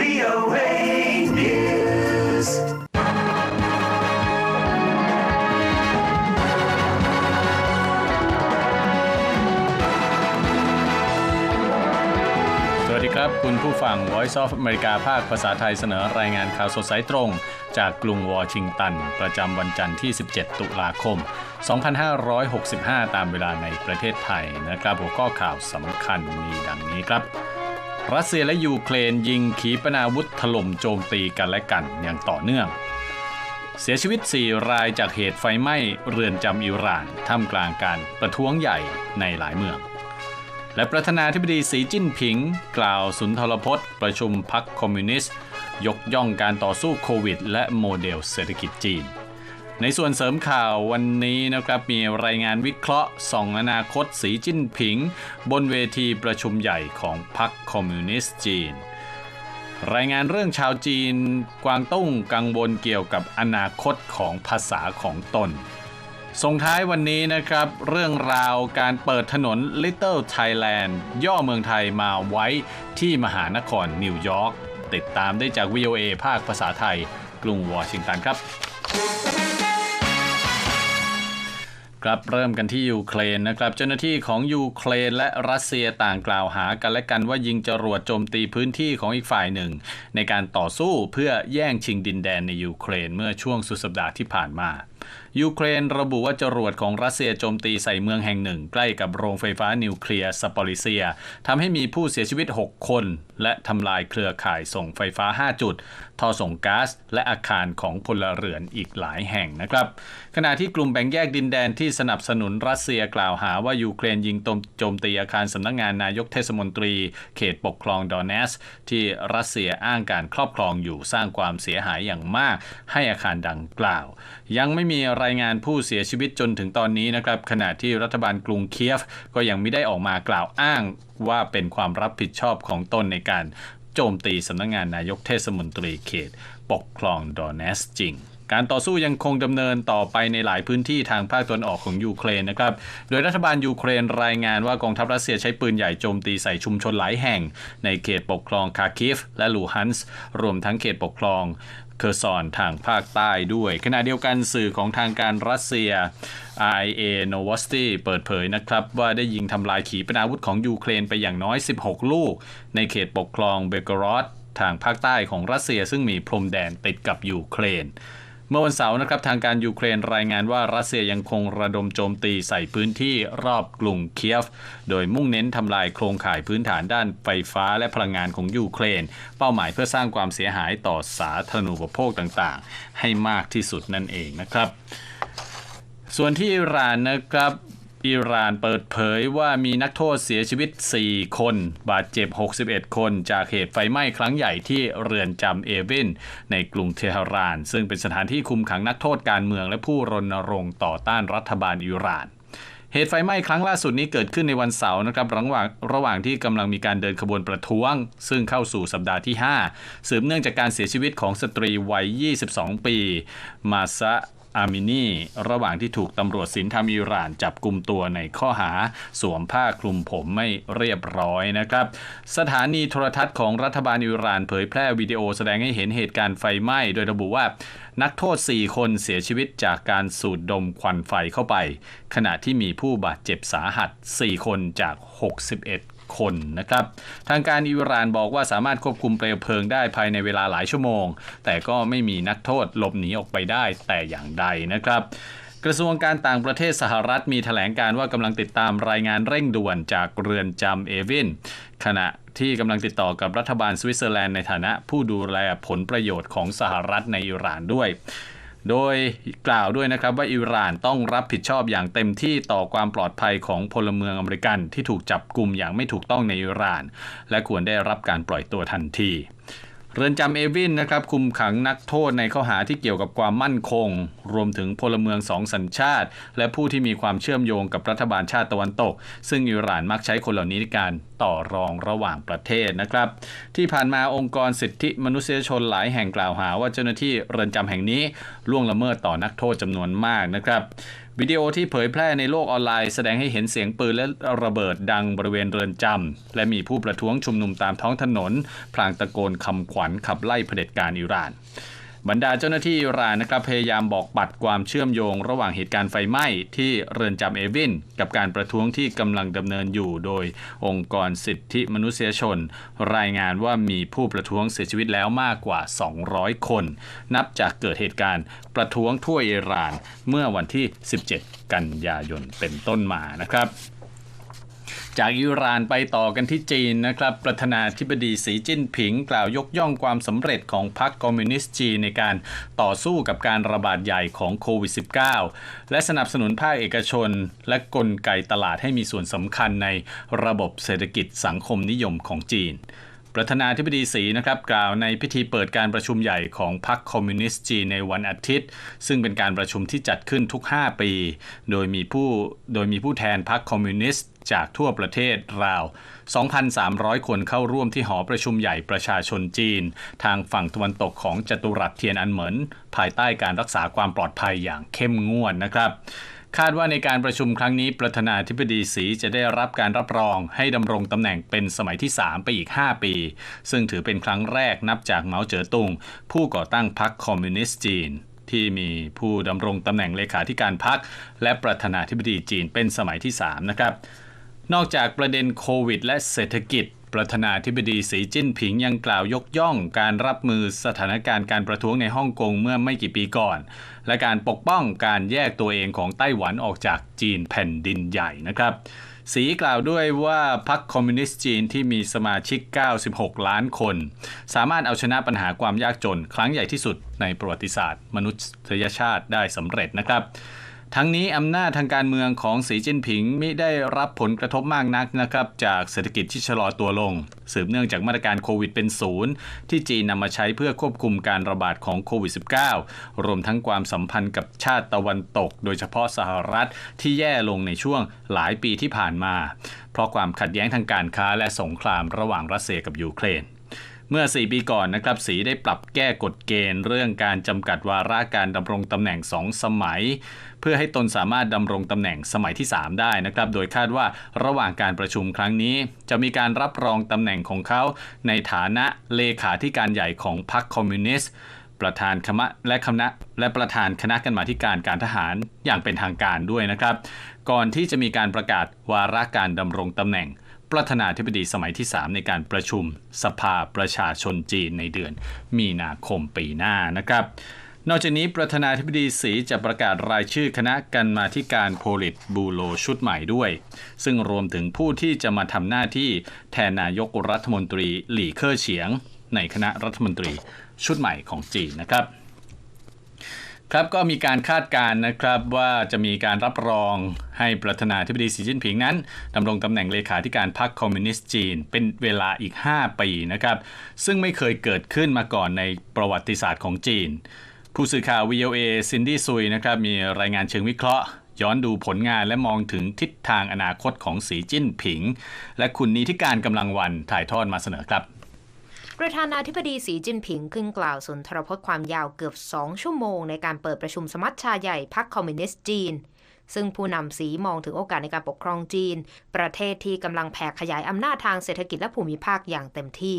VOA News. สวัสดีครับ คุณผู้ฟัง Voice of America ภาคภาษาไทยเสนอรายงานข่าวสดสายตรง จากกรุงวอชิงตัน ประจำวันจันทร์ที่ 17 ตุลาคม 2565 ตามเวลาในประเทศไทยนะครับ หัวข้อข่าวสำคัญมีดังนี้ครับ รัสเซียและยูเครนยิงขีปนาวุธถล่มโจมตีกันและกันอย่างต่อเนื่อง เสียชีวิต 4 รายจากเหตุไฟไหม้เรือนจำอิหร่านท่ามกลางการประท้วงใหญ่ในหลายเมือง และประธานาธิบดีสีจิ้นผิง กล่าวสุนทรพจน์ ประชุมพรรคคอมมิวนิสต์ ยกย่องการต่อสู้โควิด และโมเดลเศรษฐกิจจีน ในส่วนเสริมข่าววันนี้นะครับมีรายงานวิเคราะห์ส่องอนาคตสีจิ้นผิง บนเวทีประชุมใหญ่ของพรรคคอมมิวนิสต์จีน รายงานเรื่องชาวจีนกวางตุ้งกังวลเกี่ยวกับอนาคตของภาษาของตน ส่งท้ายวันนี้นะครับ เรื่องราวการเปิดถนน Little Thailand ย่อเมืองไทยมาไว้ที่มหานครนิวยอร์กติดตามได้จาก VOA ภาคภาษาไทย กรุงวอชิงตันครับ ครับเริ่มกันที่ยูเครนนะครับเจ้าหน้าที่ของยูเครนและรัสเซียต่างกล่าวหากันและกันว่ายิงจรวดโจมตีพื้นที่ของอีกฝ่ายหนึ่ง ในการต่อสู้เพื่อแย่งชิงดินแดนในยูเครนเมื่อช่วงสุดสัปดาห์ที่ผ่านมา ยูเครนระบุว่าจรวดของรัสเซียโจมตีใส่เมืองแห่งหนึ่ง ใกล้กับโรงไฟฟ้านิวเคลียร์สปอริเซียทำให้มีผู้เสียชีวิต 6 คน และทำลายเครือข่ายส่งไฟฟ้า 5 จุด ท่อส่งก๊าซและอาคารของพลเรือนอีกหลายแห่งนะครับ ขณะที่กลุ่มแบ่งแยกดินแดนที่สนับสนุนรัสเซียกล่าวหาว่ายูเครนยิงโจมตีอาคารสำนักงานนายกเทศมนตรี เขตปกครองดอนเนส ที่รัสเซียอ้างการครอบครองอยู่สร้างความเสียหายอย่างมาก ให้อาคารดังกล่าว ยังไม่มีรายงานผู้เสียชีวิตจนถึงตอนนี้นะครับขณะที่รัฐบาลกรุงเคียฟ ก็ยังไม่ได้ออกมากล่าวอ้างว่าเป็นความรับผิดชอบของตนในการโจมตีสำนักงานนายกเทศมนตรีเขต ปกครองดอนเนสจริงการต่อสู้ยังคงดำเนินต่อไปในหลายพื้นที่ทางภาคตะวันออกของยูเครนนะครับ โดยรัฐบาลยูเครนรายงานว่ากองทัพรัสเซียใช้ปืนใหญ่โจมตีใส่ชุมชนหลายแห่ง ในเขตปกครองคาคิฟและลูฮันส์รวมทั้งเขตปกครอง เคอร์ซอนทางภาคใต้ด้วย ขณะเดียวกันสื่อของทางการรัสเซีย RIA Novosti เปิดเผยนะครับ ว่าได้ยิงทำลายขีปนาวุธของยูเครนไปอย่างน้อย 16 ลูก ในเขตปกครองเบกรอดทางภาคใต้ของรัสเซียซึ่งมีพรมแดนติดกับยูเครน เมื่อวันเสาร์นะครับทางการยูเครนรายงานว่ารัสเซียยังคงระดมโจมตีใส่พื้นที่รอบกรุงเคียฟ โดยมุ่งเน้นทำลายโครงข่ายพื้นฐานด้านไฟฟ้าและพลังงานของยูเครน เป้าหมายเพื่อสร้างความเสียหายต่อสาธารณูปโภคต่างๆ ให้มากที่สุดนั่นเองนะครับ ส่วนที่อิหร่านนะครับ อิหร่านเปิดเผยว่ามีนักโทษเสียชีวิต 4 คน บาดเจ็บ 61 คนจากเหตุไฟไหม้ครั้งใหญ่ที่เรือนจำเอเวนในกรุงเทหราน ซึ่งเป็นสถานที่คุมขังนักโทษการเมืองและผู้รณรงค์ต่อต้านรัฐบาลอิหร่านเหตุไฟไหม้ครั้งล่าสุดนี้เกิดขึ้นในวันเสาร์นะครับระหว่างระหว่างที่กำลังมีการเดินขบวนประท้วง ซึ่งเข้าสู่สัปดาห์ที่ 5 สืบเนื่องจากการเสียชีวิตของสตรีวัย 22 ปี มาซะ อามินีระหว่างที่ถูกตำรวจสินธรรมอิหร่านจับกลุ่มตัวในข้อหาสวมผ้าคลุมผมไม่เรียบร้อยนะครับ สถานีโทรทัศน์ของรัฐบาลอิหร่านเผยแพร่วิดีโอแสดงให้เห็นเหตุการณ์ไฟไหม้ โดยระบุว่านักโทษ 4 คนเสียชีวิตจากการสูดดมควันไฟเข้าไป ขณะที่มีผู้บาดเจ็บสาหัส 4 คนจาก 61 คนนะครับ ทางการอิหร่านบอกว่าสามารถควบคุมเปลวเพลิงได้ภายในเวลาหลายชั่วโมง แต่ก็ไม่มีนักโทษหลบหนีออกไปได้แต่อย่างใดนะครับกระทรวงการต่างประเทศสหรัฐมีแถลงการว่ากำลังติดตามรายงานเร่งด่วนจากเรือนจำเอวินขณะที่กำลังติดต่อกับรัฐบาลสวิตเซอร์แลนด์ในฐานะผู้ดูแลผลประโยชน์ของสหรัฐในอิหร่านด้วย โดยกล่าวด้วยนะครับว่าอิหร่านต้องรับผิดชอบอย่างเต็มที่ต่อความปลอดภัยของพลเมืองอเมริกันที่ถูกจับกลุ่มอย่างไม่ถูกต้องในอิหร่าน และควรได้รับการปล่อยตัวทันที เรือนจำเอวินนะครับคุมขังนักโทษในข้อหาที่เกี่ยวกับความมั่นคง รวมถึงพลเมืองสองสัญชาติ และผู้ที่มีความเชื่อมโยงกับรัฐบาลชาติตะวันตก ซึ่งอิหร่านมักใช้คนเหล่านี้ในการต่อรองระหว่างประเทศนะครับ ที่ผ่านมาองค์กรสิทธิมนุษยชนหลายแห่งกล่าวหาว่าเจ้าหน้าที่เรือนจำแห่งนี้ล่วงละเมิดต่อนักโทษจำนวนมากนะครับ วิดีโอที่เผยแพร่ในโลกออนไลน์แสดงให้เห็นเสียงปืนและระเบิดดังบริเวณเรือนจำและมีผู้ประท้วงชุมนุมตามท้องถนน พลางตะโกนคำขวัญขับไล่เผด็จการอิหร่าน บรรดาเจ้าหน้าที่รานนะครับพยายามบอกปัดความเชื่อมโยง ระหว่างเหตุการณ์ไฟไหม้ที่เรือนจำเอวิน กับการประท้วงที่กำลังดำเนินอยู่โดยองค์กรสิทธิมนุษยชน รายงานว่ามีผู้ประท้วงเสียชีวิตแล้วมากกว่า 200 คน นับจากเกิดเหตุการณ์ประท้วงทั่วอิหร่านเมื่อวันที่ 17 กันยายนเป็นต้นมานะครับ จากอิหร่านไปต่อกันที่จีนนะครับ ประธานาธิบดีสีจิ้นผิง กล่าวยกย่องความสำเร็จของพรรคคอมมิวนิสต์จีนในการต่อสู้กับการระบาดใหญ่ของโควิด -19 และสนับสนุนภาคเอกชน และกลไกตลาดให้มีส่วนสำคัญในระบบเศรษฐกิจสังคมนิยมของจีน ประธานาธิบดีสีนะครับกล่าวในพิธีเปิดการประชุมใหญ่ของพรรคคอมมิวนิสต์จีนในวันอาทิตย์ ซึ่งเป็นการประชุมที่จัดขึ้นทุก 5 ปี โดยมีผู้โดยมีผู้แทนพรรคคอมมิวนิสต์จากทั่วประเทศราว 2,300 คนเข้าร่วมที่หอประชุมใหญ่ประชาชนจีน ทางฝั่งตะวันตกของจัตุรัสเทียนอันเหมินภายใต้การรักษาความปลอดภัยอย่างเข้มงวดนะครับ คาดว่าในการประชุมครั้งนี้ประธานาธิบดีสีจะได้รับการรับรองให้ดำรงตำแหน่งเป็นสมัยที่ 3 ไปอีก 5 ปี ซึ่งถือเป็นครั้งแรกนับจากเหมาเจ๋อตุง ผู้ก่อตั้งพรรคคอมมิวนิสต์จีน ที่มีผู้ดำรงตำแหน่งเลขาธิการพรรคและประธานาธิบดีจีนเป็นสมัยที่ 3 นะครับ นอกจากประเด็นโควิด และเศรษฐกิจ ประธานาธิบดีสีจิ้นผิงยังกล่าวยกย่องการรับมือสถานการณ์การประท้วงในฮ่องกงเมื่อไม่กี่ปีก่อน และการปกป้องการแยกตัวเองของไต้หวันออกจากจีนแผ่นดินใหญ่นะครับสีกล่าวด้วยว่าพรรคคอมมิวนิสต์จีนที่มีสมาชิก 96 ล้านคน สามารถเอาชนะปัญหาความยากจน ครั้งใหญ่ที่สุดในประวัติศาสตร์ มนุษยชาติได้สำเร็จนะครับ ทั้งนี้อำนาจทางการเมืองของสีจิ้นผิงไม่ได้รับผลกระทบมากนักนะครับจากเศรษฐกิจที่ชะลอตัวลง สืบเนื่องจากมาตรการโควิดเป็นศูนย์ที่จีนนำมาใช้เพื่อควบคุมการระบาดของโควิด -19 รวมทั้งความสัมพันธ์กับชาติตะวันตก โดยเฉพาะสหรัฐที่แย่ลงในช่วงหลายปีที่ผ่านมา เพราะความขัดแย้งทางการค้าและสงครามระหว่างรัสเซียกับยูเครน เมื่อ 4 ปีก่อนนะครับสีได้ปรับแก้กฎเกณฑ์ เรื่องการจำกัดวาระการดำรงตำแหน่ง 2 สมัย เพื่อให้ตนสามารถดำรงตำแหน่งสมัยที่ 3 ได้นะครับ โดยคาดว่าระหว่างการประชุมครั้งนี้ จะมีการรับรองตำแหน่งของเขาในฐานะเลขาธิการใหญ่ของพรรคคอมมิวนิสต์ประธานคณะและคณะและประธานคณะกรรมาการการทหารอย่างเป็นทางการด้วยนะครับ ก่อนที่จะมีการประกาศวาระการดำรงตำแหน่ง ประธานาธิบดีสมัยที่ 3 ในการประชุมสภาประชาชนจีนในเดือนมีนาคมปีหน้านะครับ นอกจากนี้ประธานาธิบดีสีจะประกาศรายชื่อคณะกรรมาธิการโพลิตบูโรชุดใหม่ด้วย ซึ่งรวมถึงผู้ที่จะมาทำหน้าที่แทนนายกรัฐมนตรีหลี่เค่อเฉียง ในคณะรัฐมนตรีชุดใหม่ของจีนนะครับ ครับก็มีการคาดการณ์นะครับว่าจะมีการรับรองให้ประธานาธิบดีสีจิ้นผิงนั้นดำรงตำแหน่งเลขาธิการพรรคคอมมิวนิสต์จีน เป็นเวลาอีก 5 ปีนะครับ ซึ่งไม่เคยเกิดขึ้นมาก่อนในประวัติศาสตร์ของจีน ผู้สื่อข่าว VOA ซินดี้ซุยนะครับมีรายงานเชิงวิเคราะห์ ย้อนดูผลงานและมองถึงทิศทางอนาคตของสีจิ้นผิง และคุณนิติการกำลังวันถ่ายทอดมาเสนอครับ ประธานาธิบดีสีจิ้นผิงขึ้นกล่าวสุนทรพจน์ความยาวเกือบ 2 ชั่วโมงในการเปิดประชุมสมัชชาใหญ่พรรคคอมมิวนิสต์จีน ซึ่งผู้นำสีมองถึงโอกาสในการปกครองจีน ประเทศที่กำลังแผ่ขยายอำนาจทางเศรษฐกิจและภูมิภาคอย่างเต็มที่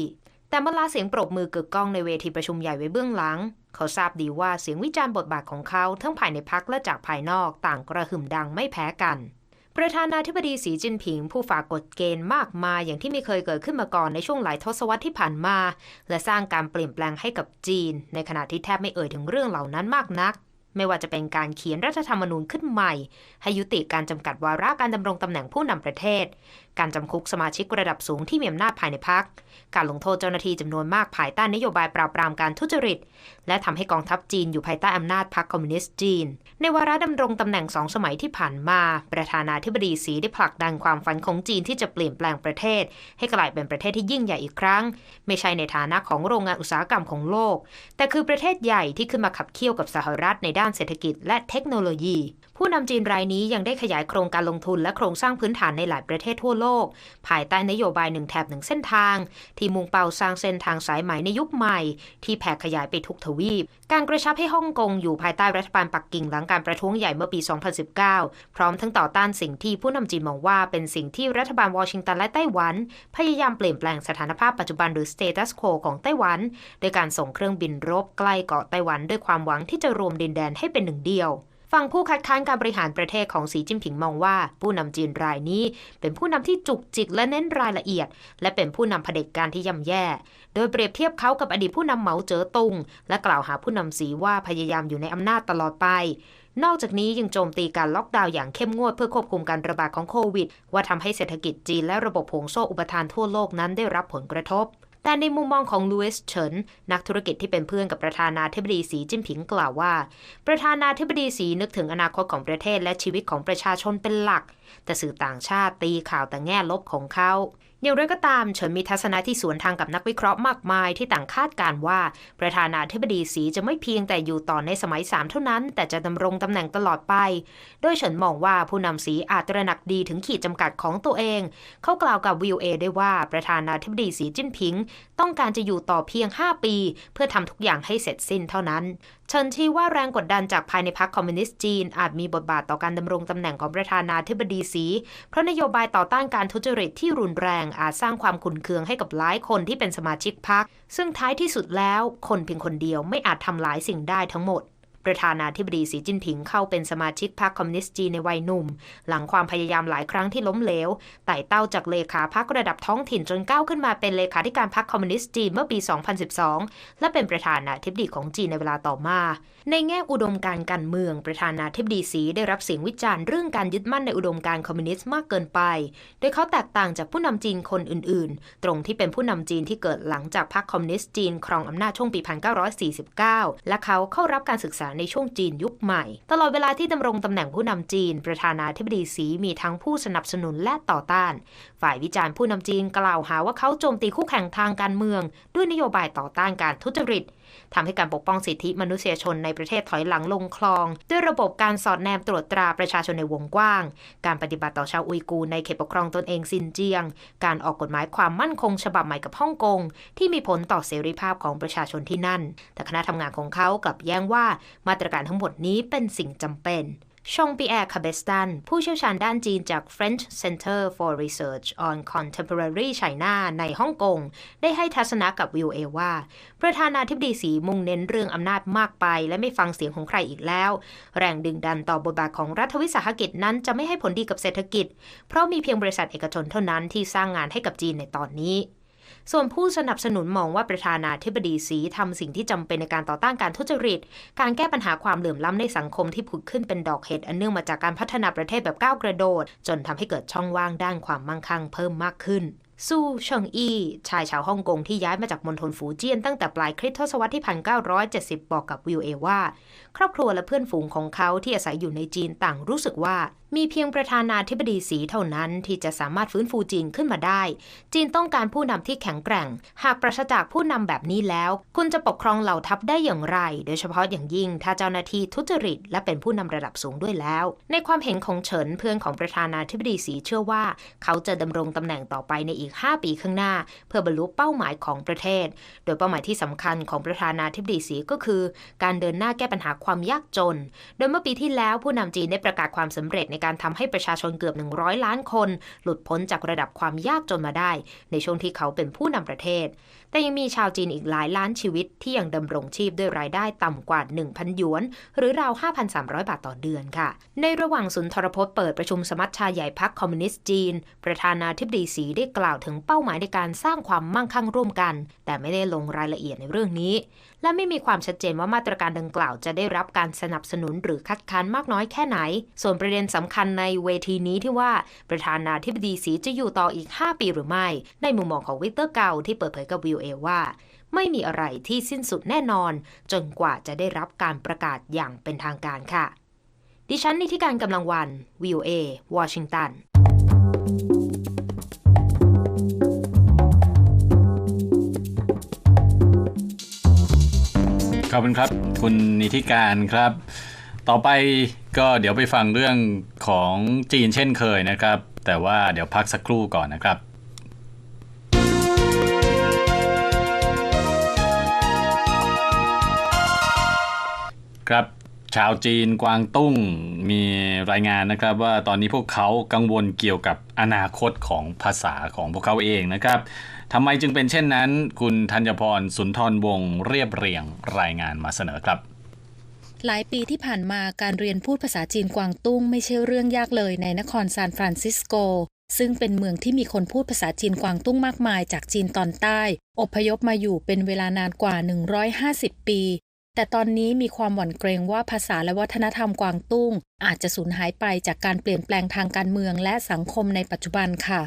แต่เมื่อลาเสียงปรบมือกึกก้องในเวทีประชุมใหญ่ไว้เบื้องหลัง เขาทราบดีว่าเสียงวิจารณ์บทบาทของเขาทั้งภายในพรรคและจากภายนอกต่างกระหึ่มดังไม่แพ้กัน ประธานาธิบดีสีจิ้นผิง ผู้ฝากกฎเกณฑ์มากมายอย่างที่ไม่เคยเกิดขึ้นมาก่อนในช่วงหลายทศวรรษที่ผ่านมา และสร้างการเปลี่ยนแปลงให้กับจีน ในขณะที่แทบไม่เอ่ยถึงเรื่องเหล่านั้นมากนัก ไม่ว่าจะเป็นการเขียนรัฐธรรมนูญขึ้นใหม่ ให้ยุติการจำกัดวาระการดำรงตำแหน่งผู้นำประเทศ การจำคุกสมาชิกระดับสูงที่มีอำนาจภายในพรรคการลงโทษเจ้าหน้าที่จำนวนมากภายใต้นโยบายปราบปรามการทุจริต และทำให้กองทัพจีนอยู่ภายใต้อำนาจพรรคคอมมิวนิสต์จีน ในวาระดำรงตำแหน่งสองสมัยที่ผ่านมา ประธานาธิบดีสีได้ผลักดันความฝันของจีนที่จะเปลี่ยนแปลงประเทศ ให้กลายเป็นประเทศที่ยิ่งใหญ่อีกครั้ง ไม่ใช่ในฐานะของโรงงานอุตสาหกรรมของโลก แต่คือประเทศใหญ่ที่ขึ้นมาขับเคี่ยวกับสหรัฐในด้านเศรษฐกิจและเทคโนโลยี ผู้นำจีนรายนี้ยังได้ขยายโครงการลงทุนและโครงสร้างพื้นฐานในหลายประเทศทั่วโลก ภายใต้นโยบายหนึ่งแถบหนึ่งเส้นทาง ที่มุ่งเป้าสร้างเส้นทางสายไหมในยุคใหม่ ที่แผ่ขยายไปทุกทวีป การกระชับให้ฮ่องกงอยู่ภายใต้รัฐบาลปักกิ่งหลังการประท้วงใหญ่เมื่อปี 2019 พร้อมทั้งต่อต้านสิ่งที่ผู้นำจีนมองว่าเป็นสิ่งที่รัฐบาลวอชิงตันและไต้หวัน พยายามเปลี่ยนแปลงสถานภาพปัจจุบันหรือ status quo ของไต้หวันโดยการส่งเครื่องบินรบใกล้เกาะไต้หวันด้วยความหวังที่จะรวมดินแดนให้เป็นหนึ่งเดียว ฝั่งผู้คัดค้านการบริหารประเทศของสีจิ้นผิงมองว่า ผู้นำจีนรายนี้ เป็นผู้นำที่จุกจิกและเน้นรายละเอียด และเป็นผู้นำเผด็จการที่ย่ำแย่ โดยเปรียบเทียบเขากับอดีตผู้นำเหมาเจ๋อตุง และกล่าวหาผู้นำสีว่าพยายามอยู่ในอำนาจตลอดไปนอกจากนี้ยังโจมตีการล็อกดาวน์อย่างเข้มงวดเพื่อควบคุมการระบาดของโควิด ว่าทำให้เศรษฐกิจจีนและระบบห่วงโซ่อุปทานทั่วโลกนั้นได้รับผลกระทบ แต่ในมุมมองของลูอิสเฉินนักธุรกิจที่เป็นเพื่อนกับประธานาธิบดีสีจิ้นผิงกล่าวว่า ประธานาธิบดีสีนึกถึงอนาคตของประเทศและชีวิตของประชาชนเป็นหลัก แต่สื่อต่างชาติตีข่าวแต่แง่ลบของเขา อย่างไรก็ตามเฉินมีทัศนะที่สวนทางกับนักวิเคราะห์มากมายที่ต่างคาดการณ์ว่า ประธานาธิบดีสีจะไม่เพียงแต่อยู่ต่อในสมัยสามเท่านั้น แต่จะดำรงตำแหน่งตลอดไป โดยเฉินมองว่าผู้นำสีอาจตระหนักดีถึงขีดจำกัดของตัวเอง เขากล่าวกับวิวเอได้ว่าประธานาธิบดีสีจิ้นผิง ต้องการจะอยู่ต่อเพียง 5 ปี เพื่อทำทุกอย่างให้เสร็จสิ้นเท่านั้น เชิญชี้ว่าแรงกดดันจากภายในพรรคคอมมิวนิสต์จีน อาจมีบทบาทต่อการดำรงตำแหน่งของประธานาธิบดีสีเพราะนโยบายต่อต้านการทุจริตที่รุนแรงอาจสร้างความขุ่นเคืองให้กับหลายคนที่เป็นสมาชิกพรรคซึ่งท้ายที่สุดแล้ว คนเพียงคนเดียวไม่อาจทำหลายสิ่งได้ทั้งหมด ประธานาธิบดีสีจิ้นผิงเข้าเป็นสมาชิกพรรคคอมมิวนิสต์จีนในวัยหนุ่ม หลังความพยายามหลายครั้งที่ล้มเหลวไต่เต้าจากเลขาพรรคระดับท้องถิ่นจนก้าวขึ้นมาเป็นเลขาธิการพรรคคอมมิวนิสต์จีนเมื่อปี 2012 และเป็นประธานาธิบดีของจีนในเวลาต่อมา ในแง่อุดมการการเมืองประธานาธิบดีสีได้รับเสียงวิจารณ์เรื่องการยึดมั่นในอุดมการคอมมิวนิสต์มากเกินไป โดยเขาแตกต่างจากผู้นำจีนคนอื่น ๆ ตรงที่เป็นผู้นำจีนที่เกิดหลังจากพรรคคอมมิวนิสต์จีนครองอำนาจช่วงปี 1949 และเขาเข้ารับการศึกษาในช่วงจีนยุคใหม่ ตลอดเวลาที่ดำรงตำแหน่งผู้นำจีน ประธานาธิบดีสีมีทั้งผู้สนับสนุนและต่อต้าน ฝ่ายวิจารณ์ผู้นำจีนกล่าวหาว่าเขาโจมตีคู่แข่งทางการเมือง ด้วยนโยบายต่อต้านการทุจริต ทำให้การปกป้องสิทธิมนุษยชนในประเทศถอยหลังลงคลอง ด้วยระบบการสอดแนมตรวจตราประชาชนในวงกว้าง การปฏิบัติต่อชาวอุยกูในเขตปกครองตนเองซินเจียง การออกกฎหมายความมั่นคง ฉบับใหม่กับฮ่องกง ที่มีผลต่อเสรีภาพของประชาชนที่นั่น แต่คณะทำงานของเขากลับแย้งว่ามาตรการทั้งหมดนี้เป็นสิ่งจำเป็น ชงปีแอร์คาเบสตัน ผู้เชี่ยวชาญด้านจีนจาก French Center for Research on Contemporary China ในฮ่องกง ได้ให้ทัศนะกับวิวเอว่า ประธานาธิบดีสีมุ่งเน้นเรื่องอำนาจมากไป และไม่ฟังเสียงของใครอีกแล้ว แรงดึงดันต่อบทบาทของรัฐวิสาหกิจนั้นจะไม่ให้ผลดีกับเศรษฐกิจ เพราะมีเพียงบริษัทเอกชนเท่านั้นที่สร้างงานให้กับจีนในตอนนี้ ส่วนผู้สนับสนุนมองว่าประธานาธิบดีสีทำสิ่งที่จำเป็นในการต่อต้านการทุจริต การแก้ปัญหาความเหลื่อมล้ำในสังคมที่ผุดขึ้นเป็นดอกเห็ดอันเนื่องมาจากการพัฒนาประเทศแบบก้าวกระโดด จนทำให้เกิดช่องว่างด้านความมั่งคั่งเพิ่มมากขึ้นซูเฉิงอี้ชายชาวฮ่องกงที่ย้ายมาจากมณฑลฟูเจียนตั้งแต่ปลายคริสตศตวรรษที่ 1970 บอกกับวิวเอว่าครอบครัวและเพื่อนฝูงของเขาที่อาศัยอยู่ในจีนต่างรู้สึกว่า มีเพียงประธานาธิบดีสีเท่านั้นที่จะสามารถฟื้นฟูจีนขึ้นมาได้ จีนต้องการผู้นำที่แข็งแกร่ง หากปราศจากผู้นำแบบนี้แล้ว คุณจะปกครองเหล่าทัพได้อย่างไร โดยเฉพาะอย่างยิ่งถ้าเจ้าหน้าที่ทุจริต และเป็นผู้นำระดับสูงด้วยแล้ว ในความเห็นของเฉินเพื่อนของประธานาธิบดีสีเชื่อว่า เขาจะดำรงตำแหน่งต่อไปในอีก 5 ปีข้างหน้า เพื่อบรรลุเป้าหมายของประเทศ โดยเป้าหมายที่สำคัญของประธานาธิบดีสีก็คือ การเดินหน้าแก้ปัญหาความยากจน โดยเมื่อปีที่แล้วผู้นำจีนได้ประกาศความสำเร็จในการทำให้ประชาชนเกือบ 100 ล้านคน หลุดพ้นจากระดับความยากจนมาได้ ในช่วงที่เขาเป็นผู้นำประเทศ แต่ยังมีชาวจีนอีกหลายล้านชีวิตที่ยังดำรงชีพด้วยรายได้ต่ำกว่า 1,000 หยวน หรือราว 5,300 บาทต่อเดือนค่ะ ในระหว่างสุนทรพจน์เปิดประชุมสมัชชาใหญ่พักคคอมมิวนิสต์จีน ประธานาธิบดีสีได้กล่าวถึงเป้าหมายในการสร้างความมั่งคั่งร่วมกัน แต่ไม่ได้ลงรายละเอียดในเรื่องนี้ และไม่มีความชัดเจนว่ามาตรการดังกล่าวจะได้รับการสนับสนุนหรือคัดค้านมากน้อยแค่ไหน ส่วนประเด็นสำคัญในเวทีนี้ที่ว่าประธานาธิบดีสีจะอยู่ต่ออีก 5 ปีหรือไม่ ในมุมมองของวิกเตอร์เกาที่เปิดเผยกับวิวเอว่า ไม่มีอะไรที่สิ้นสุดแน่นอน จนกว่าจะได้รับการประกาศอย่างเป็นทางการค่ะ ดิฉันนิติการกำลังวัน VOA วอชิงตันขอบคุณครับ คุณนิติการครับ ต่อไปก็เดี๋ยวไปฟังเรื่องของจีนเช่นเคยนะครับ แต่ว่าเดี๋ยวพักสักครู่ก่อนนะครับ ครับ ชาวจีนกวางตุ้งมีรายงานนะครับ ว่าตอนนี้พวกเขากังวลเกี่ยวกับอนาคตของภาษาของพวกเขาเองนะครับทำไมจึงเป็นเช่นนั้น คุณธัญพรสุนทรวงศ์เรียบเรียงรายงานมาเสนอครับหลายปีที่ผ่านมาการเรียนพูดภาษาจีนกวางตุ้งไม่ใช่เรื่องยากเลยในนครซานฟรานซิสโก ซึ่งเป็นเมืองที่มีคนพูดภาษาจีนกวางตุ้งมากมายจากจีนตอนใต้ อพยพมาอยู่เป็นเวลานานกว่า 150 ปี แต่ตอนนี้มีความหวั่นเกรงว่าภาษาและวัฒนธรรมกวางตุ้ง อาจจะสูญหายไปจากการเปลี่ยนแปลงทางการเมืองและสังคมในปัจจุบันค่ะ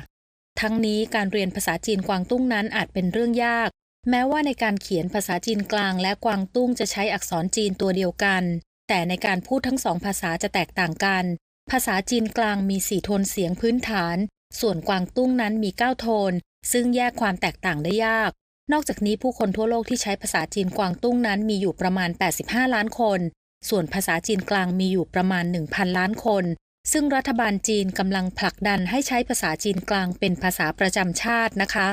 ทั้งนี้การเรียนภาษาจีนกวางตุ้งนั้นอาจเป็นเรื่องยาก แม้ว่าในการเขียนภาษาจีนกลางและกวางตุ้งจะใช้อักษรจีนตัวเดียวกัน แต่ในการพูดทั้งสองภาษาจะแตกต่างกัน ภาษาจีนกลางมีสี่โทนเสียงพื้นฐาน ส่วนกวางตุ้งนั้นมีเก้าโทน ซึ่งแยกความแตกต่างได้ยาก นอกจากนี้ผู้คนทั่วโลกที่ใช้ภาษาจีนกวางตุ้งนั้นมีอยู่ประมาณ 85 ล้านคน ส่วนภาษาจีนกลางมีอยู่ประมาณ 1,000 ล้านคน ซึ่งรัฐบาลจีนกำลังผลักดันให้ใช้ภาษาจีนกลางเป็นภาษาประจำชาตินะคะ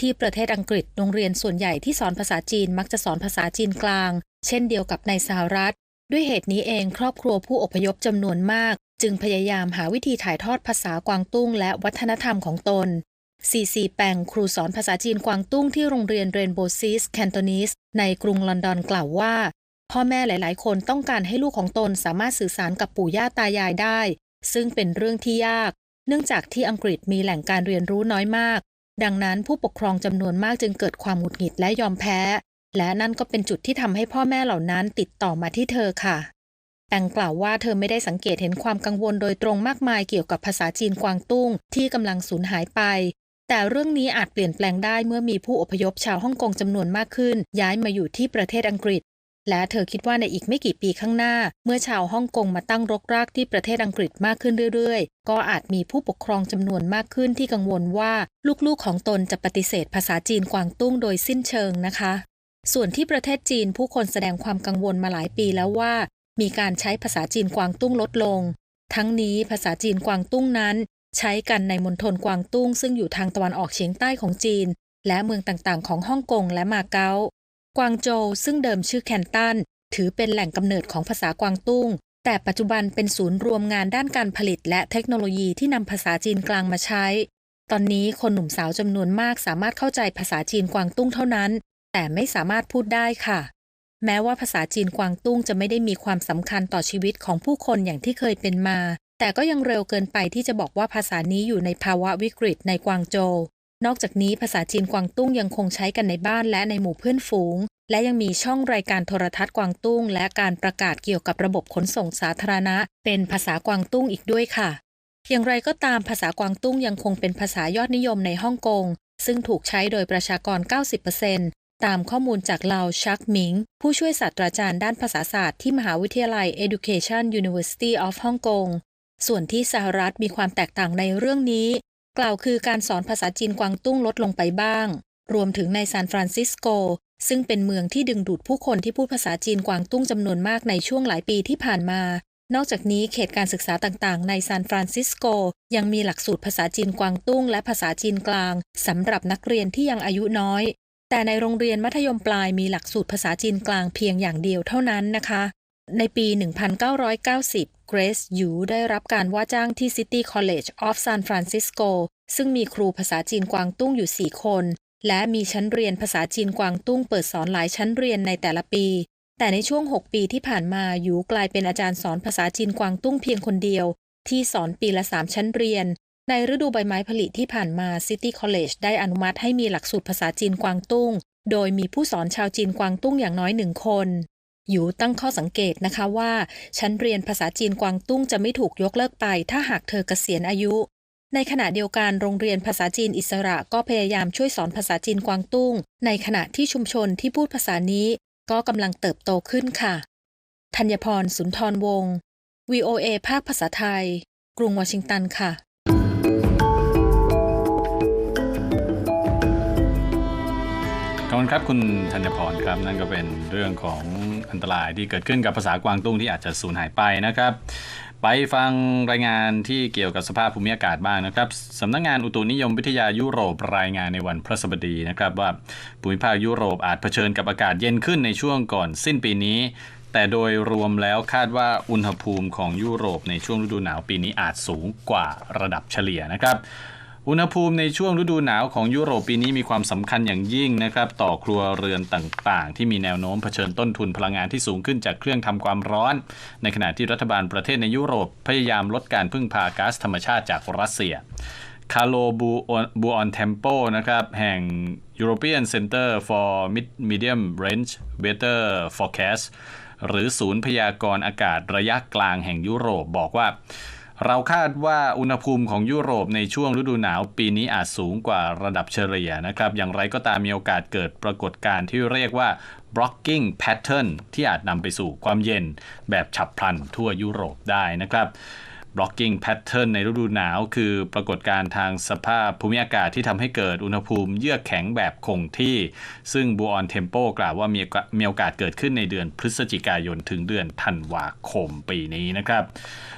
ที่ประเทศอังกฤษโรงเรียนส่วนใหญ่ที่สอนภาษาจีนมักจะสอนภาษาจีนกลาง เช่นเดียวกับในสหรัฐ ด้วยเหตุนี้เองครอบครัวผู้อพยพจำนวนมาก จึงพยายามหาวิธีถ่ายทอดภาษากวางตุ้งและวัฒนธรรมของตน ซีซีแปงครูสอนภาษาจีนกวางตุ้งที่โรงเรียนเรนโบว์ซีสแคนโตนิสในกรุงลอนดอนกล่าวว่า พ่อแม่หลาย ๆ คนต้องการให้ลูกของตนสามารถสื่อสารกับปู่ย่าตายายได้ ซึ่งเป็นเรื่องที่ยาก เนื่องจากที่อังกฤษมีแหล่งการเรียนรู้น้อยมาก ดังนั้นผู้ปกครองจำนวนมากจึงเกิดความหงุดหงิดและยอมแพ้ และนั่นก็เป็นจุดที่ทำให้พ่อแม่เหล่านั้นติดต่อมาที่เธอค่ะแองกล่าวว่าเธอไม่ได้สังเกตเห็นความกังวลโดยตรงมากมายเกี่ยวกับภาษาจีนกวางตุ้งที่กำลังสูญหายไป แต่เรื่องนี้อาจเปลี่ยนแปลงได้เมื่อมีผู้อพยพชาวฮ่องกงจำนวนมากขึ้น ย้ายมาอยู่ที่ประเทศอังกฤษ และเธอคิดว่าในอีกไม่กี่ปีข้างหน้า เมื่อชาวฮ่องกงมาตั้งรกรากที่ประเทศอังกฤษมากขึ้นเรื่อยๆ ก็อาจมีผู้ปกครองจำนวนมากขึ้นที่กังวลว่าลูกๆของตนจะปฏิเสธภาษาจีนกวางตุ้งโดยสิ้นเชิงนะคะ ส่วนที่ประเทศจีนผู้คนแสดงความกังวลมาหลายปีแล้วว่า มีการใช้ภาษาจีนกวางตุ้งลดลงทั้งนี้ภาษาจีนกวางตุ้งนั้น ใช้กันในมณฑลกวางตุ้งซึ่งอยู่ทางตะวันออกเฉียงใต้ของจีน และเมืองต่างๆ ของฮ่องกงและมาเก๊ากวางโจวซึ่งเดิมชื่อแคนตันถือเป็นแหล่งกำเนิดของภาษากวางตุ้ง แต่ปัจจุบันเป็นศูนย์รวมงานด้านการผลิตและเทคโนโลยีที่นำภาษาจีนกลางมาใช้ ตอนนี้คนหนุ่มสาวจำนวนมากสามารถเข้าใจภาษาจีนกวางตุ้งเท่านั้น แต่ไม่สามารถพูดได้ค่ะ แม้ว่าภาษาจีนกวางตุ้งจะไม่ได้มีความสำคัญต่อชีวิตของผู้คนอย่างที่เคยเป็นมา แต่ก็ยังเร็วเกินไปที่จะบอกว่าภาษานี้อยู่ในภาวะวิกฤตในกวางโจว นอกจากนี้ภาษาจีนกวางตุ้งยังคงใช้กันในบ้านและในหมู่เพื่อนฝูง และยังมีช่องรายการโทรทัศน์กวางตุ้ง และการประกาศเกี่ยวกับระบบขนส่งสาธารณะ เป็นภาษากวางตุ้งอีกด้วยค่ะ อย่างไรก็ตามภาษากวางตุ้งยังคงเป็นภาษายอดนิยมในฮ่องกง ซึ่งถูกใช้โดยประชากร 90%ตามข้อมูลจากเลาชักหมิง ผู้ช่วยศาสตราจารย์ด้านภาษาศาสตร์ที่มหาวิทยาลัย Education University of Hong Kong ส่วนที่สหรัฐมีความแตกต่างในเรื่องนี้ กล่าวคือการสอนภาษาจีนกวางตุ้งลดลงไปบ้าง รวมถึงในซานฟรานซิสโก ซึ่งเป็นเมืองที่ดึงดูดผู้คนที่พูดภาษาจีนกวางตุ้งจำนวนมากในช่วงหลายปีที่ผ่านมา นอกจากนี้เขตการศึกษาต่างๆ ในซานฟรานซิสโก ยังมีหลักสูตรภาษาจีนกวางตุ้ง และภาษาจีนกลางสำหรับนักเรียนที่ยังอายุน้อย แต่ในโรงเรียนมัธยมปลายมีหลักสูตรภาษาจีนกลางเพียงอย่างเดียวเท่านั้นนะคะ ในปี 1990 เกรซยูได้รับการว่าจ้างที่ City College of San Francisco ซึ่งมีครูภาษาจีนกวางตุ้งอยู่ 4 คน และมีชั้นเรียนภาษาจีนกวางตุ้งเปิดสอนหลายชั้นเรียนในแต่ละปี แต่ในช่วง 6 ปีที่ผ่านมายูกลายเป็นอาจารย์สอนภาษาจีนกวางตุ้งเพียงคนเดียว ที่สอนปีละ 3 ชั้นเรียน ในฤดูใบไม้ผลิที่ผ่านมา City College ได้อนุมัติให้มีหลักสูตรภาษาจีนกวางตุ้ง โดยมีผู้สอนชาวจีนกวางตุ้งอย่างน้อยหนึ่งคน อยู่ตั้งข้อสังเกตนะคะว่า ชั้นเรียนภาษาจีนกวางตุ้งจะไม่ถูกยกเลิกไป ถ้าหากเธอเกษียณอายุ ในขณะเดียวกันโรงเรียนภาษาจีนอิสระก็พยายามช่วยสอนภาษาจีนกวางตุ้ง ในขณะที่ชุมชนที่พูดภาษานี้ ก็กำลังเติบโตขึ้นค่ะธัญพรสุนทรวงศ์ VOA ภาคภาษาไทย กรุงวอชิงตันค่ะ คุณครับคุณธัญพรครับนั่นก็เป็นเรื่องของอันตรายที่เกิดขึ้นกับภาษากวางตุ้งที่อาจจะสูญหายไปนะครับ ไปฟังรายงานที่เกี่ยวกับสภาพภูมิอากาศบ้างนะครับสำนักงานอุตุนิยมวิทยายุโรปรายงานในวันพฤหัสบดีนะครับว่าภูมิภาคยุโรปอาจเผชิญกับอากาศเย็นขึ้นในช่วงก่อนสิ้นปีนี้แต่โดยรวมแล้วคาดว่าอุณหภูมิของยุโรปในช่วงฤดูหนาวปีนี้อาจสูงกว่าระดับเฉลี่ยนะครับ อุณหภูมิในช่วงฤดูหนาวของยุโรปปีนี้มีความสำคัญอย่างยิ่งนะครับ ต่อครัวเรือนต่างๆ ที่มีแนวโน้มเผชิญต้นทุนพลังงานที่สูงขึ้นจากเครื่องทำความร้อน ในขณะที่รัฐบาลประเทศในยุโรปพยายามลดการพึ่งพาก๊าซธรรมชาติจากรัสเซียคาร์โลบูบูออนเทมโปนะครับแห่ง European Center for Mid- Medium Range Weather Forecast หรือศูนย์พยากรณ์อากาศระยะกลางแห่งยุโรปบอกว่า เราคาดว่าอุณหภูมิของยุโรปในช่วงฤดูหนาวปีนี้อาจสูงกว่าระดับเฉลี่ยนะครับ อย่างไรก็ตามมีโอกาสเกิดปรากฏการณ์ที่เรียกว่า blocking pattern ที่อาจนำไปสู่ความเย็นแบบฉับพลันทั่วยุโรปได้นะครับ blocking pattern ในฤดูหนาว คือปรากฏการณ์ทางสภาพภูมิอากาศที่ทำให้เกิดอุณหภูมิเยือกแข็งแบบคงที่ ซึ่งบูออนเทมโปกล่าวว่ามีมีโอกาสเกิดขึ้นในเดือนพฤศจิกายนถึงเดือนธันวาคมปีนี้นะครับ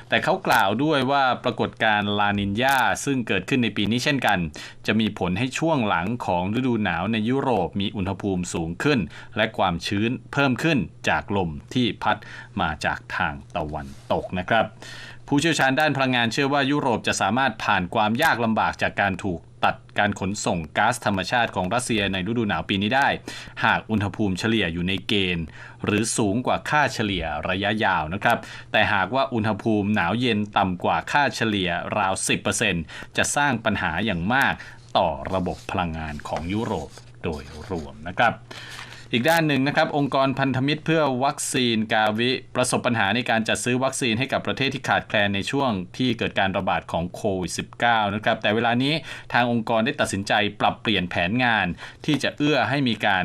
แต่เขากล่าวด้วยว่าปรากฏการณ์ลานินยาซึ่งเกิดขึ้นในปีนี้เช่นกัน จะมีผลให้ช่วงหลังของฤดูหนาวในยุโรปมีอุณหภูมิสูงขึ้น และความชื้นเพิ่มขึ้นจากลมที่พัดมาจากทางตะวันตกนะครับ ผู้เชี่ยวชาญด้านพลังงานเชื่อว่ายุโรปจะสามารถผ่านความยากลำบากจากการถูกตัดการขนส่งก๊าซธรรมชาติของรัสเซียในฤดูหนาวปีนี้ได้ หากอุณหภูมิเฉลี่ยอยู่ในเกณฑ์ หรือสูงกว่าค่าเฉลี่ยระยะยาวนะครับ แต่หากว่าอุณหภูมิหนาวเย็นต่ำกว่าค่าเฉลี่ยราว 10%จะสร้างปัญหาอย่างมากต่อระบบพลังงานของยุโรปโดยรวมนะครับ อีกด้านหนึ่งนะครับ องค์กรพันธมิตรเพื่อวัคซีนกาวิ ประสบปัญหาในการจัดซื้อวัคซีนให้กับประเทศที่ขาดแคลนในช่วงที่เกิดการระบาดของโควิด -19 นะครับ แต่เวลานี้ทางองค์กรได้ตัดสินใจปรับเปลี่ยนแผนงาน ที่จะเอื้อให้มีการ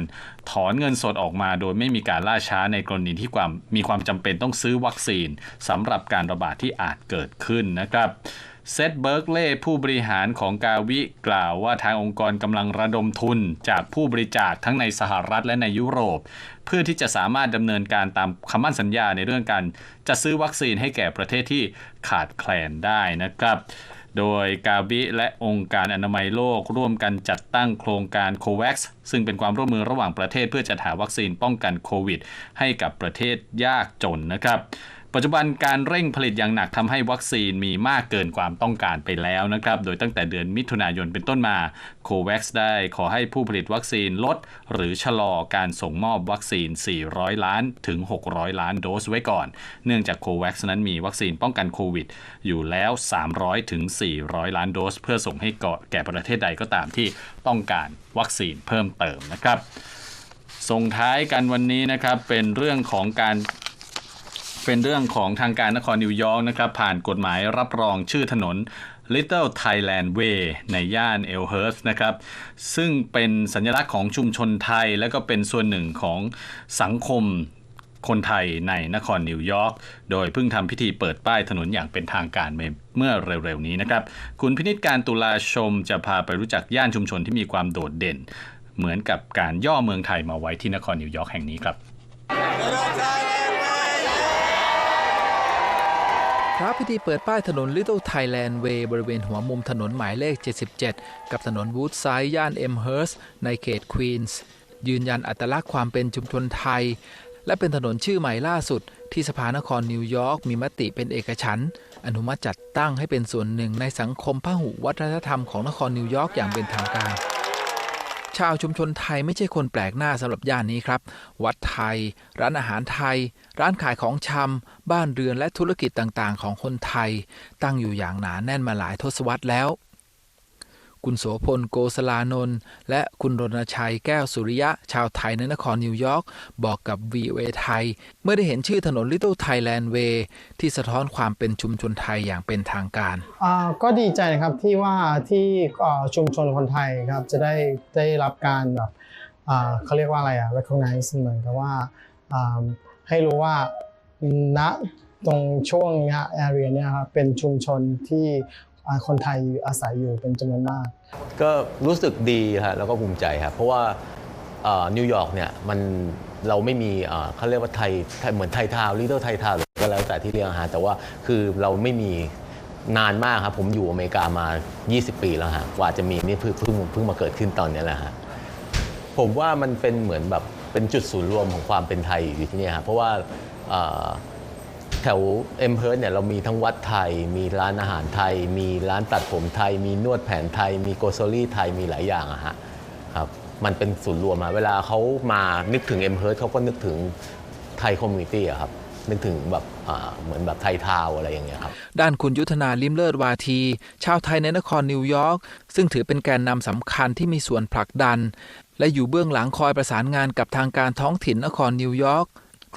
ถอนเงินสดออกมา โดยไม่มีการล่าช้าในกรณีที่ความมีความจำเป็นต้องซื้อวัคซีนสำหรับการระบาดที่อาจเกิดขึ้นนะครับ เซธเบิร์กเล่ผู้บริหารของกาวิกล่าวว่าทางองค์กรกำลังระดมทุนจากผู้บริจาคทั้งในสหรัฐและในยุโรป เพื่อที่จะสามารถดำเนินการตามคำมั่นสัญญาในเรื่องการจะซื้อวัคซีนให้แก่ประเทศที่ขาดแคลนได้นะครับ โดยกาบิและองค์การอนามัยโลกร่วมกันจัดตั้งโครงการโควัคซึ่งเป็นความร่วมมือระหว่างประเทศเพื่อจัดหาวัคซีนป้องกันโควิด ให้กับประเทศยากจนนะครับ ปัจจุบันการเร่งผลิตอย่างหนักทำให้วัคซีนมีมากเกินความต้องการไปแล้วนะครับ โดยตั้งแต่เดือนมิถุนายนเป็นต้นมาโควัคได้ขอให้ผู้ผลิตวัคซีนลด หรือชะลอการส่งมอบวัคซีน 400 ล้านถึง 600 ล้านโดสไว้ก่อน เนื่องจากโควัคนั้นมีวัคซีนป้องกันโควิด อยู่แล้ว 300 ถึง 400 ล้านโดส เพื่อส่งให้แก่ประเทศใดก็ตามที่ต้องการวัคซีนเพิ่มเติมนะครับส่งท้ายกันวันนี้นะครับเป็นเรื่องของการ เป็นเรื่องของทางการนครนิวยอร์กนะครับ ผ่านกฎหมายรับรองชื่อถนน Little Thailand Way ในย่านเอลเฮิร์สนะครับ ซึ่งเป็นสัญลักษณ์ของชุมชนไทย และก็เป็นส่วนหนึ่งของสังคมคนไทยในนครนิวยอร์ก โดยเพิ่งทำพิธีเปิดป้ายถนนอย่างเป็นทางการเมื่อเร็วๆนี้นะครับ คุณพินิจการตุลาชมจะพาไปรู้จักย่านชุมชนที่มีความโดดเด่น เหมือนกับการย่อเมืองไทยมาไว้ที่นครนิวยอร์กแห่งนี้ครับ พระพิธีเปิดป้ายถนน Little Thailand Way บริเวณหัวมุมถนนหมายเลข 77 กับถนนวูดไซด์ย่านเอ็มเฮิร์สในเขตควีนส์ยืนยันอัตลักษณ์ความเป็นชุมชนไทย และเป็นถนนชื่อใหม่ล่าสุด ที่สภานครนิวยอร์กมีมติเป็นเอกฉันท์อนุมัติจัดตั้งให้เป็นส่วนหนึ่งในสังคมพหุวัฒนธรรมของนครนิวยอร์กอย่างเป็นทางการ ชาวชุมชนไทยไม่ใช่คนแปลกหน้าสำหรับย่านนี้ครับ วัดไทย ร้านอาหารไทย ร้านขายของชำบ้านเรือนและธุรกิจต่างๆ ของคนไทย ตั้งอยู่อย่างหนาแน่นมาหลายทศวรรษแล้ว คุณโสพลโกสลานนท์และคุณรณชัยแก้วสุริยะชาวไทยในนครนิวยอร์กบอกกับ VOA ไทย เมื่อได้เห็นชื่อถนน Little Thailand Way ที่สะท้อนความเป็นชุมชนไทยอย่างเป็นทางการก็ดีใจนะครับที่ว่าที่ชุมชนคนไทยครับจะได้ได้รับการแบบเขาเรียกว่าอะไรอะ recognize เหมือนกับว่าให้รู้ว่าณตรงช่วงเนี้ย area เนี้ยครับเป็นชุมชนที่ คนไทยอาศัยอยู่เป็นจำนวนมาก ก็รู้สึกดีฮะแล้วก็ภูมิใจครับเพราะว่านิวยอร์กเนี่ยมันเราไม่มีเขาเรียกว่าไทยเหมือนไทยทาวลิตเติ้ลไทยทาวก็แล้วแต่ที่เรียกอาหารแต่ว่าคือเราไม่มีนานมากครับ ผมอยู่อเมริกามา 20 ปีแล้วฮะกว่าจะมีนี่เพิ่งเพิ่งเพิ่งมาเกิดขึ้นตอนนี้แหละฮะผมว่ามันเป็นเหมือนแบบเป็นจุดศูนย์รวมของความเป็นไทยอยู่ที่นี่ครับเพราะว่า แถวเอ็มเฮิร์เนี่ยเรามีทั้งวัดไทย มีร้านอาหารไทย มีร้านตัดผมไทย มีนวดแผนไทย มีโกโซลี่ไทยมีหลายอย่างอะฮะครับมันเป็นศูนย์รวมมาเวลาเขามานึกถึงเอ็มเฮิร์เขาก็นึกถึงไทยคอมมูนิตี้อะครับนึกถึงแบบเหมือนแบบไทยทาวอะไรอย่างเงี้ยครับ ด้านคุณยุทธนาลิมเลิศวาที ชาวไทยในนครนิวยอร์กซึ่งถือเป็นแกนนำสำคัญที่มีส่วนผลักดัน และอยู่เบื้องหลังคอยประสานงานกับทางการท้องถิ่นนครนิวยอร์ก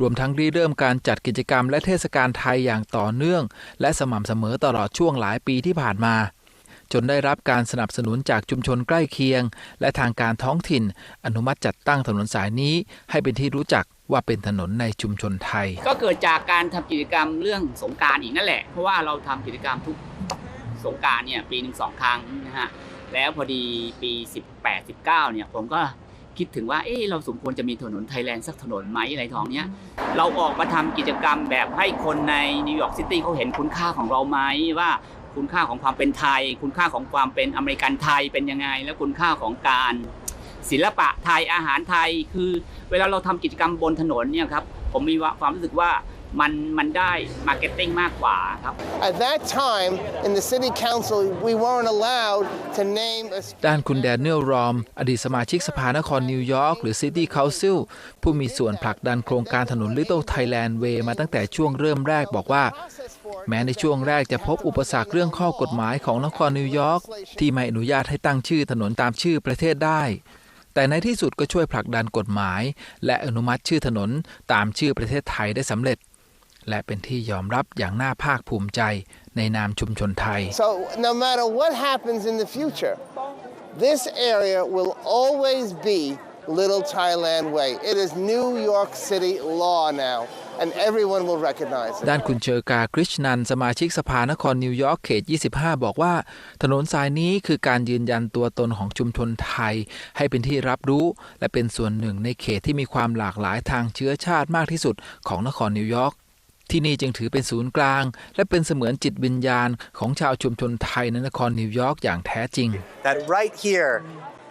รวมทั้งริเริ่มการจัดกิจกรรมและเทศกาลไทยอย่างต่อเนื่อง และสม่ำเสมอตลอดช่วงหลายปีที่ผ่านมา จนได้รับการสนับสนุนจากชุมชนใกล้เคียง และทางการท้องถิ่น อนุมัติจัดตั้งถนนสายนี้ ให้เป็นที่รู้จักว่าเป็นถนนในชุมชนไทย ก็เกิดจากการทำกิจกรรมเรื่องสงการอีกนั่นแหละ เพราะว่าเราทำกิจกรรมทุกสงการเนี่ยปีหนึ่งสองครั้งนะฮะแล้วพอดีปี 18 19เนี่ยผมก็ คิดถึงว่าเอ๊ะเราสมควรจะมีถนนไทยแลนด์สักถนนไหมอะไรทองเนี้ยเราออกมาทำกิจกรรมแบบให้คนในนิวยอร์กซิตี้เขาเห็นคุณค่าของเราไหมว่าคุณค่าของความเป็นไทย คุณค่าของความเป็นอเมริกันไทยเป็นยังไง แล้วคุณค่าของการศิลปะไทยอาหารไทย คือ เวลาเราทำกิจกรรมบนถนนเนี่ยครับผมมีความรู้สึกว่า มันมันได้มาร์เก็ตติ้งมากกว่าครับ At that time, in the city council, we weren't allowed to name a ด้านคุณแดเนียลรอม อดีตสมาชิกสภานครนิวยอร์กหรือ City Council ผู้มีส่วนผลักดันโครงการถนน Little Thailand Way มาตั้งแต่ช่วงเริ่มแรกบอกว่า แม้ในช่วงแรกจะพบอุปสรรคเรื่องข้อกฎหมายของนครนิวยอร์กที่ไม่อนุญาตให้ตั้งชื่อถนนตามชื่อประเทศได้แต่ในที่สุดก็ช่วยผลักดันกฎหมาย และอนุมัติชื่อถนนตามชื่อประเทศไทยได้สำเร็จ และเป็นที่ยอมรับอย่างน่าภาคภูมิใจในนามชุมชนไทย So no matter what happens in the future, this area will always be Little Thailand Way. It is New York City law now, and everyone will recognize it. ด้านคุณเชอร์กาคริชนัน สมาชิกสภานครนิวยอร์กเขต 25 บอกว่า ถนนสายนี้คือการยืนยันตัวตนของชุมชนไทย ให้เป็นที่รับรู้ และเป็นส่วนหนึ่งในเขตที่มีความหลากหลายทางเชื้อชาติมากที่สุดของนครนิวยอร์ก ที่นี่จึงถือเป็นศูนย์กลาง และเป็นเสมือนจิตวิญญาณของชาวชุมชนไทยในนครนิวยอร์กอย่างแท้จริง that right here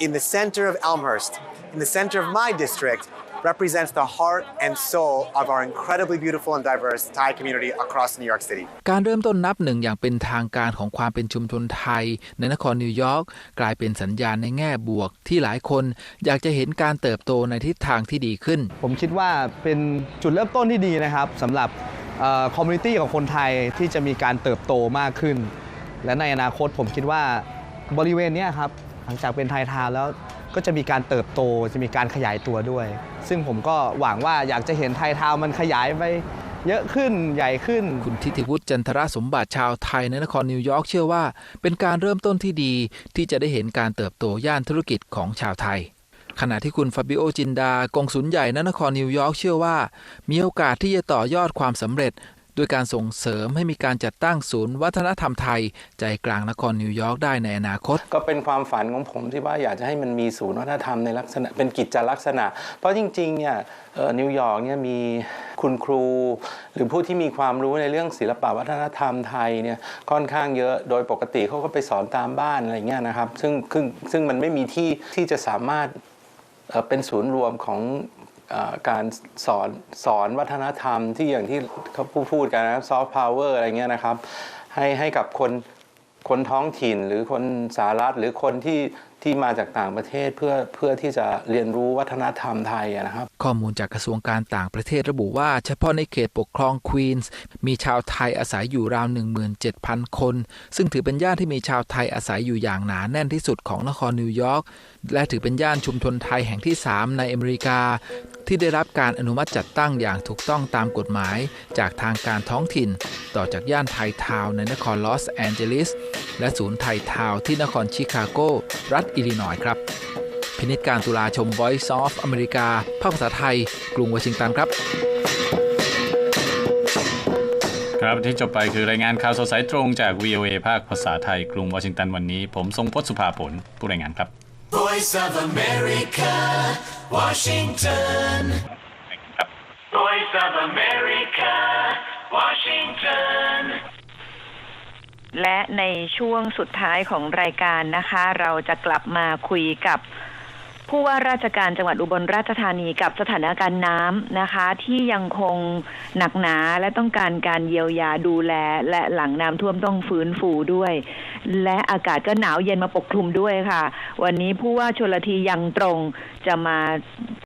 in the center of Elmhurst, in the center of my district, represents the heart and soul of our incredibly beautiful and diverse Thai community across New York City. การเริ่มต้นนับหนึ่งอย่างเป็นทางการของความเป็นชุมชนไทย ในนครนิวยอร์กกลายเป็นสัญญาณในแง่บวก ที่หลายคนอยากจะเห็นการเติบโตในทิศทางที่ดีขึ้น ผมคิดว่าเป็นจุดเริ่มต้นที่ดีนะครับสำหรับ คอมมูนิตี้ของคนไทยที่จะมีการเติบโตมากขึ้น และในอนาคตผมคิดว่าบริเวณนี้ครับหลังจากเป็นไทยทาวแล้วก็จะมีการเติบโตจะมีการขยายตัวด้วย ซึ่งผมก็หวังว่าอยากจะเห็นไทยทาวมันขยายไปเยอะขึ้นใหญ่ขึ้น คุณทิติวุฒิจันทรสมบัติชาวไทยในนครนิวยอร์กเชื่อว่า เป็นการเริ่มต้นที่ดีที่จะได้เห็นการเติบโตย่านธุรกิจของชาวไทย ขณะที่คุณฟาบิโอจินดากงสุลใหญ่นนครนิวยอร์กเชื่อว่า มีโอกาสที่จะต่อยอดความสำเร็จด้วยการส่งเสริมให้มีการจัดตั้งศูนย์วัฒนธรรมไทย ใจกลางนครนิวยอร์กได้ในอนาคต ก็เป็นความฝันของผมที่ว่าอยากจะให้มันมีศูนย์วัฒนธรรมในลักษณะเป็นกิจลักษณะ เพราะจริงๆเนี่ยนิวยอร์กเนี่ยมีคุณครู หรือผู้ที่มีความรู้ในเรื่องศิลปวัฒนธรรมไทยเนี่ยค่อนข้างเยอะโดยปกติเขาก็ไปสอนตามบ้านอะไรเงี้ยนะครับซึ่งซึ่งซึ่งมันไม่มีที่ที่จะสามารถ เป็นศูนย์รวมของอการสอนสอนวัฒนธรรมที่อย่างที่เขาพูดกันนะซอฟต์พาวเวอร์อะไรเงี้ยนะครับ ให้ให้กับคนคนท้องถิ่นหรือคนสหรัฐหรือคนที่ที่มาจากต่างประเทศเพื่อเพื่อที่จะเรียนรู้วัฒนธรรมไทยนะครับ ข้อมูลจากกระทรวงการต่างประเทศระบุว่า เฉพาะในเขตปกครองควีนส์มีชาวไทยอาศัยอยู่ราว 17,000 คน ซึ่งถือเป็นย่านที่มีชาวไทยอาศัยอยู่อย่างหนาแน่นที่สุดของนครนิวยอร์กและถือเป็นย่านชุมชนไทยแห่งที่ 3 ในอเมริกา ที่ได้รับการอนุมัติจัดตั้งอย่างถูกต้องตามกฎหมาย จากทางการท้องถิ่น ต่อจากย่านไทยทาวในนครลอสแอนเจลิส และศูนย์ไทยทาวที่นครชิคาโก รัฐอิลลินอยส์ครับพินิจการตุลาชม Voice of อเมริกาภาคภาษาไทย กรุงวอชิงตันครับ ครับที่จบไปคือรายงานข่าวสดสายตรงจาก VOA ภาคภาษาไทย กรุงวอชิงตันวันนี้ ผมทรงพจน์สุภาผลผู้รายงานครับ Voice of America, Washington. Voice of America, Washington. และในช่วงสุดท้ายของรายการนะคะ เราจะกลับมาคุยกับ ผู้ว่าราชการจังหวัดอุบลราชธานีกับสถานการณ์น้ำนะคะ ที่ยังคงหนักหนาและต้องการการเยียวยาดูแล และหลังน้ำท่วมต้องฟื้นฟูด้วย และอากาศก็หนาวเย็นมาปกคลุมด้วยค่ะ วันนี้ผู้ว่าชลทียังตรงจะมา